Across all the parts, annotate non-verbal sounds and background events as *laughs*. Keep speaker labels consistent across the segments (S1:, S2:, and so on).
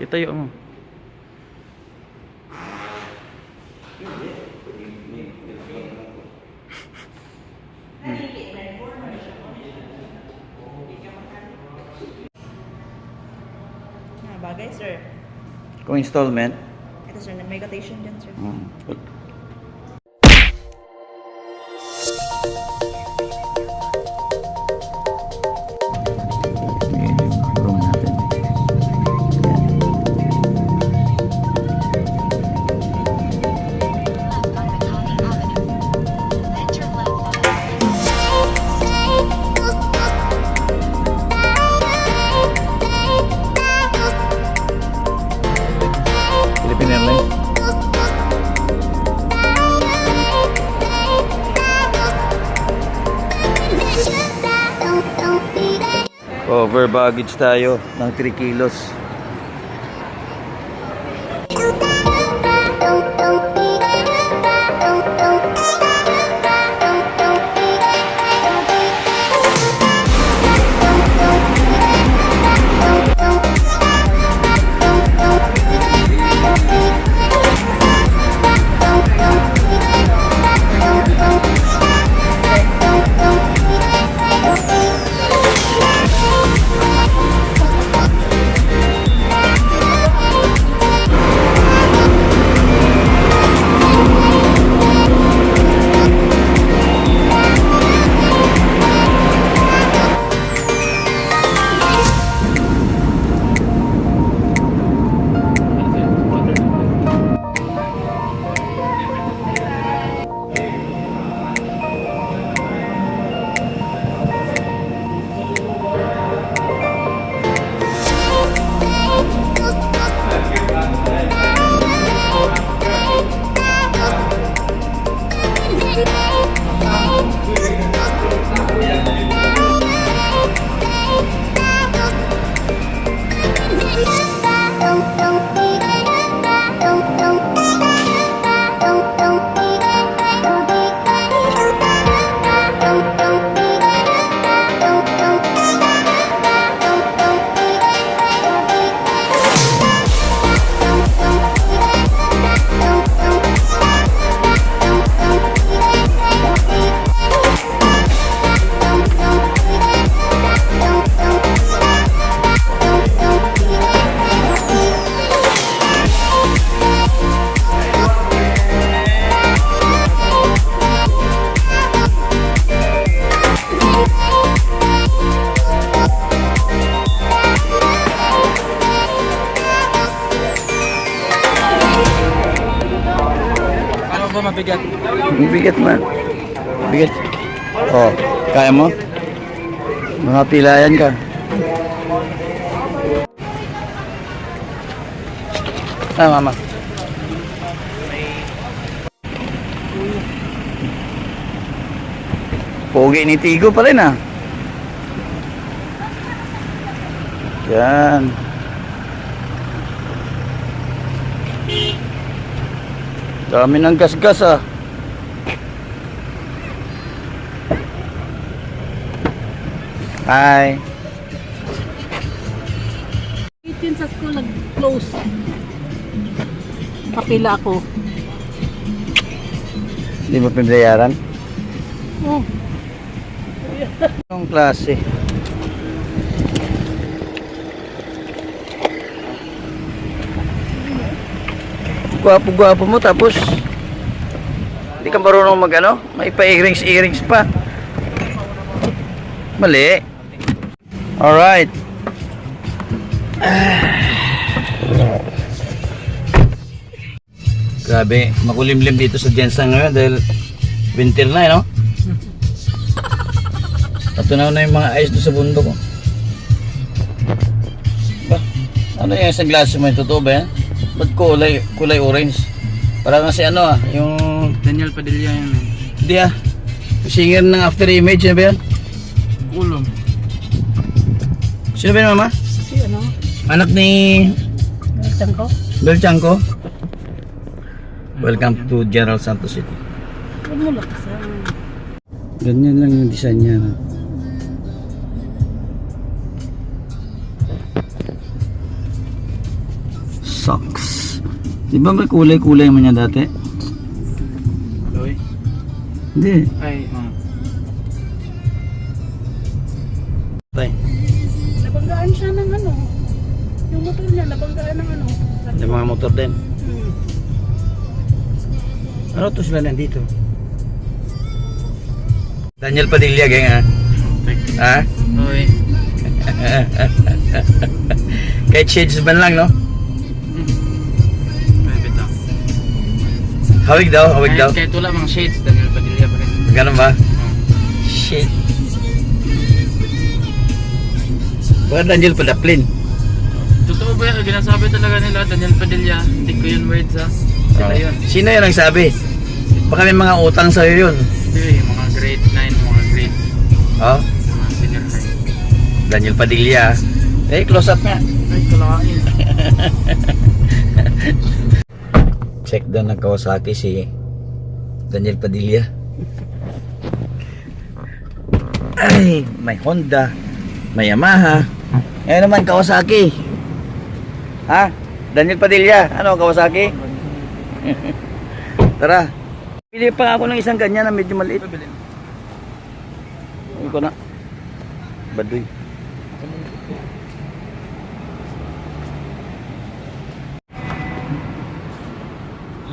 S1: Itayo mo.
S2: Ah, bagay, sir.
S1: Kung installment.
S2: Ito, sir. May quotation dyan, sir.
S1: Hmm. Cover baggage tayo ng 3 kilos. Bigat man. Bigat. Oh, kaya mo? Mga pilayan ka. Ah, mama. Pogi ni Tigo pa rin ah. Yan. Dami ng gasgas ah. Hi.
S3: 18 sa school nag-close. Kapila ako.
S1: Hindi mo pinayaran?
S3: Oh,
S1: Anong klase? Gwapo-gwapo mo tapos hindi ka marunong mag ano? May pa-earrings earrings pa. Mali. Alright. Grabe, makulimlim dito sa Jensen ngayon dahil winter na eh, no? Natunaw na yung mga ice doon sa bundok. Oh. Ba? Ano yung sa glass mo? Totoo ba yan? Ba't kulay, kulay orange? Parang kasi ano ah, yung...
S4: Daniel Padilla yan eh.
S1: Hindi ah. Yung singer ng after image, ano ba yan?
S4: Kulong.
S1: Sino ba yung mama?
S3: si ano?
S1: Anak ni
S3: Nalitan ko?
S1: Bel Chanco? Welcome to General Santos City.
S3: Huwag mo lakasan.
S1: Ganyan lang yung design niya. no? Socks. Di ba may kulay-kulay man yan dati?
S4: Loy.
S1: Hindi.
S4: Ay, um.
S3: Yung
S1: mga motor din.
S3: Hmm.
S1: Ano to sila nandito? Daniel Padilla, gang ha? Ha?
S4: Loy.
S1: Kahit shades man lang, no?
S4: May bitaw.
S1: Hawig daw, hawig daw.
S4: Kahit, wala mang shades, Daniel Padilla pa rin.
S1: Ganun ba?
S4: Oh.
S1: Shit. Baka Daniel Padaplin.
S4: Totoo ba yan? Ginasabi talaga nila, Daniel Padilla. Hindi ko yun words ha. Sila yun.
S1: Sino yun ang sabi? Baka may mga utang sa'yo yun.
S4: Hindi, mga grade 9, mga grade,
S1: Oh,
S4: mga senior high.
S1: Daniel Padilla. Eh, close up nga.
S4: Ay, kalain. *laughs*
S1: Check down ng Kawasaki si Daniel Padilla. Ay, may Honda, may Yamaha. Ngayon naman Kawasaki. Ha? Daniel Padilla, ano Kawasaki? *laughs* Tara. Pili pa ako ng isang ganyan na medyo maliit. Hindi ko na. Baduy.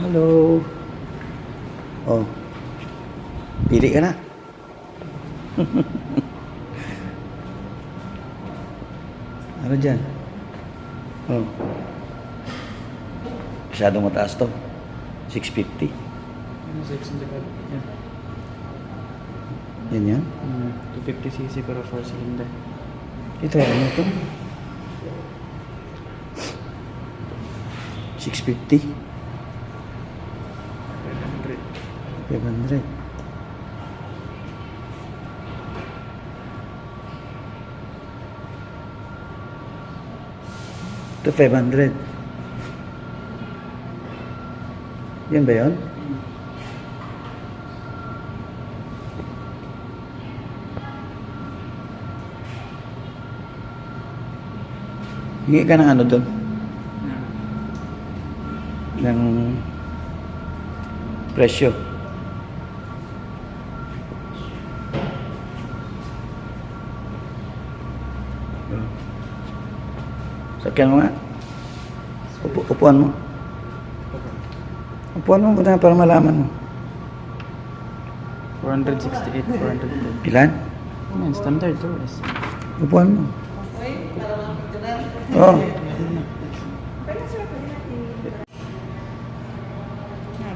S1: Hello. Oh. Pili ka na. ano dyan? Oh. Masyadong mataas to. 650. Yan yan.
S4: 250cc pero 4 cylinder.
S1: Ito, ano to? 650. 500. Ito 500. Yan ba yun? Hingi ka ng ano doon? Ng presyo. Sakyan mo nga. Upo, upuan mo. Upuan mo muna para malaman mo.
S4: 468, 410.
S1: Ilan?
S4: Yan, standard to.
S1: Upuan mo. Oo. Oh,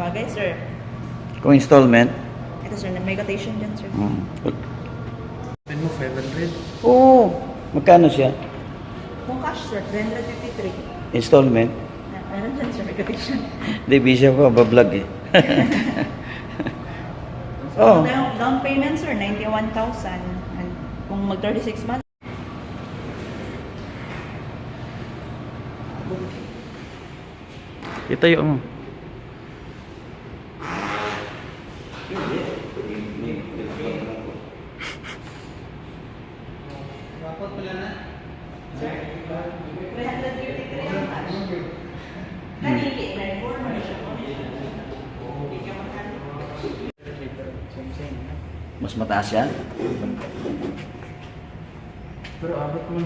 S2: bagay, sir.
S1: kung installment.
S2: Ito, sir. May quotation dyan, sir.
S1: Mm.
S4: Pin mo, 500.
S1: Oo. Magkano siya?
S2: Sir, 353.
S1: Installment.
S2: Ah, Meron dyan, sir. May quotation.
S1: Hindi, busy ako. Bablog eh. *laughs* oh.
S2: Down, down payment, sir, 91,000. And kung mag 36 months,
S4: Itayo mo.
S1: Mas mataas yan?
S4: Pero abot mo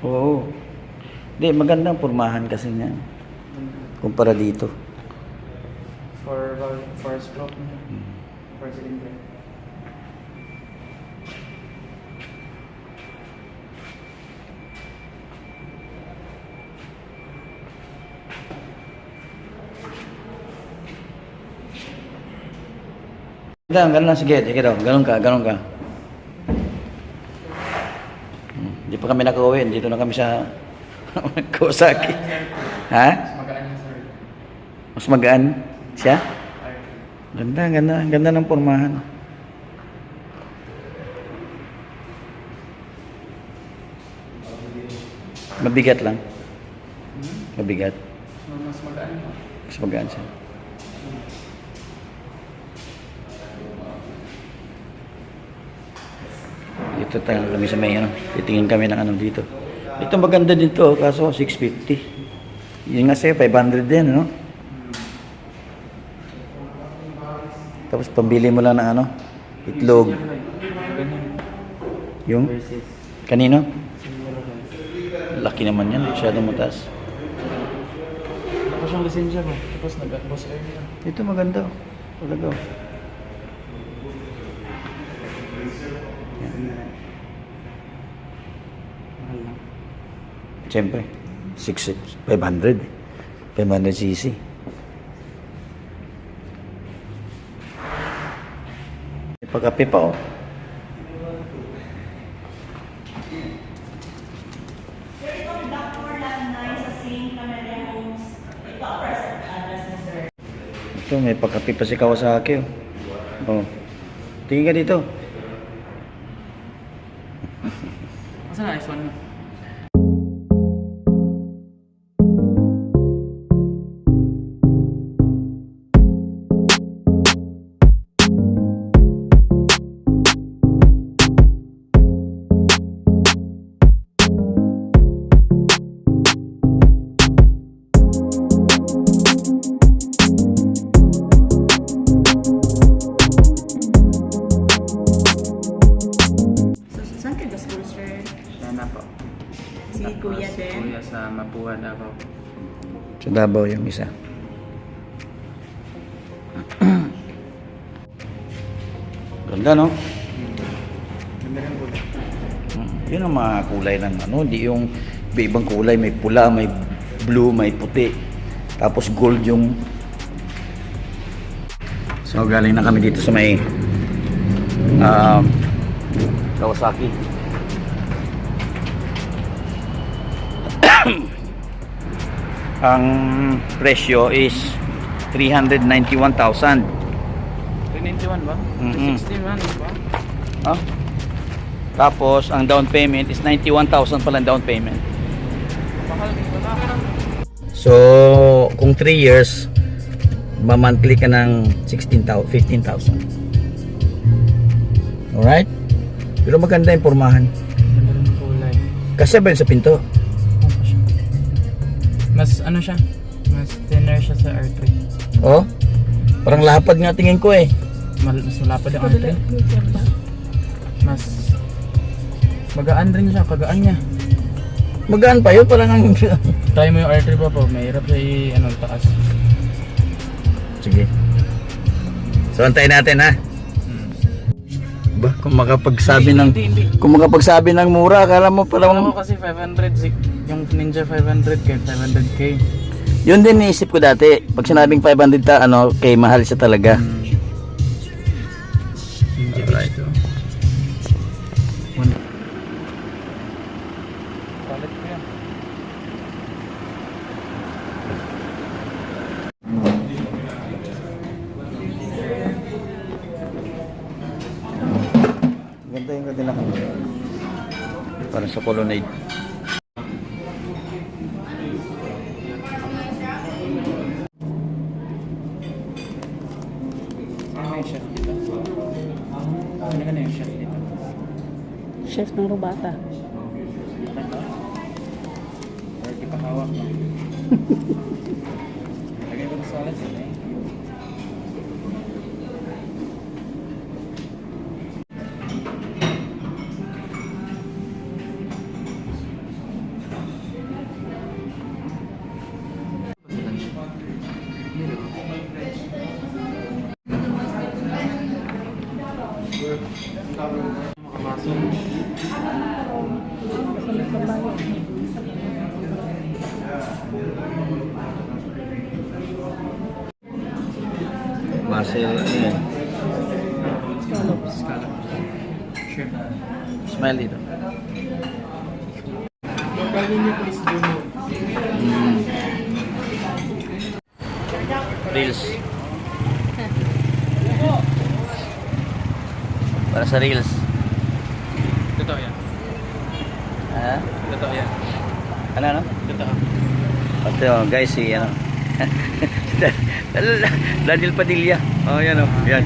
S1: Oo. Hindi, magandang pormahan kasi niya. Kumpara dito.
S4: For, for stroke mo. For cylinder.
S1: Ganun, ganun lang. Sige, sige daw. Ganun ka, ganun ka. Hmm, Hindi pa kami nakauwi. Dito na kami sa *laughs* Kawasaki. Ha? Mas magaan siya? Ganda, ganda. Ganda ng pormahan. Mabigat lang. Mabigat.
S4: Mas magaan.
S1: Mas magaan siya. Dito tayo kami sa may ano. Titingin kami ng ano dito. Ito maganda dito, kaso 650. Yun nga sa'yo, 500 din, no? Tapos pambili mo lang ng ano? Itlog. Yung? Kanino? Laki naman yan, masyadong mataas.
S4: Tapos yung lisensya mo. Tapos nag-boss niya.
S1: Ito maganda. oh. Talaga. oh.
S4: Mahal lang.
S1: Siyempre, 6, 500. 500 cc. May pagkape pa oh.
S2: Ito,
S1: may pagkape pa si Kawasaki oh. Oh. Tingin ka dito.
S4: Davao
S1: yung isa. *clears throat* Ganda no?
S4: Ganda po.
S1: Mm, Yun ang mga kulay ng ano, hindi yung ibang kulay, may pula, may blue, may puti. Tapos gold yung So galing na kami dito sa may um, Kawasaki. Ang presyo is 391,000.
S4: 391 ba? 360 man, di ba?
S1: Ah. Tapos ang down payment is 91,000 pala ang down payment. So, kung 3 years, mamonthly ka ng 16,000, 15,000. Alright? Pero maganda yung pormahan. Kasi ba yun sa pinto?
S4: Mas ano siya? Mas thinner siya sa R3.
S1: Oh? Parang lapad nga tingin ko eh.
S4: Mal mas malapad yung R3. Mas magaan rin siya, kagaan niya.
S1: Magaan pa yun, parang ang...
S4: Try mo yung R3 pa po, mahirap siya i ano, taas.
S1: Sige. So, antayin natin ha. Ba, kung makapagsabi ng...
S4: Hindi, hindi.
S1: Kung makapagsabi ng mura, akala mo
S4: Alam mo kasi 500, si- yung Ninja 500 kay 500k.
S1: Yun din naisip ko dati. Pag sinabing 500 ta, ano, kay mahal siya talaga.
S4: Ninja dito?
S3: Chef ng Rubata.
S4: Or di pa hawak no? Lagay *laughs* ko sa salad sila eh.
S1: Muscle, ano yan?
S4: Scallop. Shrimp.
S1: Smile dito.
S4: Pwede niyo please do mo.
S1: Reels. Para sa reels.
S4: Totoo yan.
S1: Ha?
S4: Totoo yan.
S1: Ano, ano?
S4: Totoo.
S1: Ito, guys, si, ano? *laughs* Daniel Padilla. Oh, yan, oh. Yan.